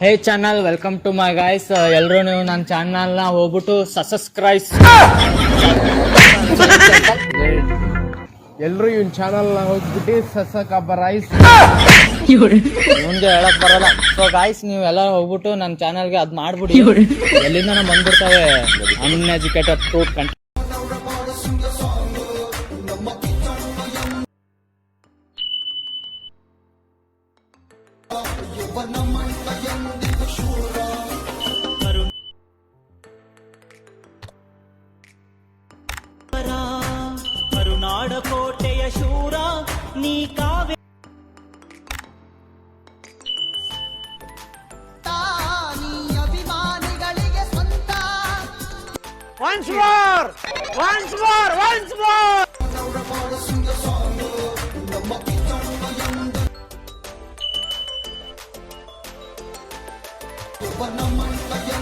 Hey channel welcome to my guys ಎಲ್ಲರೂ ನೀವು ನನ್ನ ಚಾನಲ್ನ ಹೋಗ್ಬಿಟ್ಟು ಸಬ್ಸ್ಕ್ರೈಬ್ ಎಲ್ರು ಇವ್ನ ಚಾನಲ್ ಹೋಗ್ಬಿಟ್ಟು ಸಸಕ ರೈಸ್ ಮುಂದೆ ಹೇಳಕ್ ಬರಲ್ಲ. ಸೊ ಗಾಯ್ಸ್ ನೀವು ಎಲ್ಲ ಹೋಗ್ಬಿಟ್ಟು ನನ್ನ ಚಾನಲ್ಗೆ ಅದ್ ಮಾಡ್ಬಿಡಿ. ಎಲ್ಲಿಂದ ಬಂದ್ಬಿಡ್ತಾವೆ? ಅನ್ಎಜುಕೇಟೆಡ್ ಫ್ರೂಟ್ ಕಂಟ ಕರುನಾಡ ಕೋಟೆಯ ಶೂರ ನೀ ಕಾವ್ಯ ಅಭಿಮಾನಿಗಳಿಗೆ ಸ್ವಂತ but no money for you.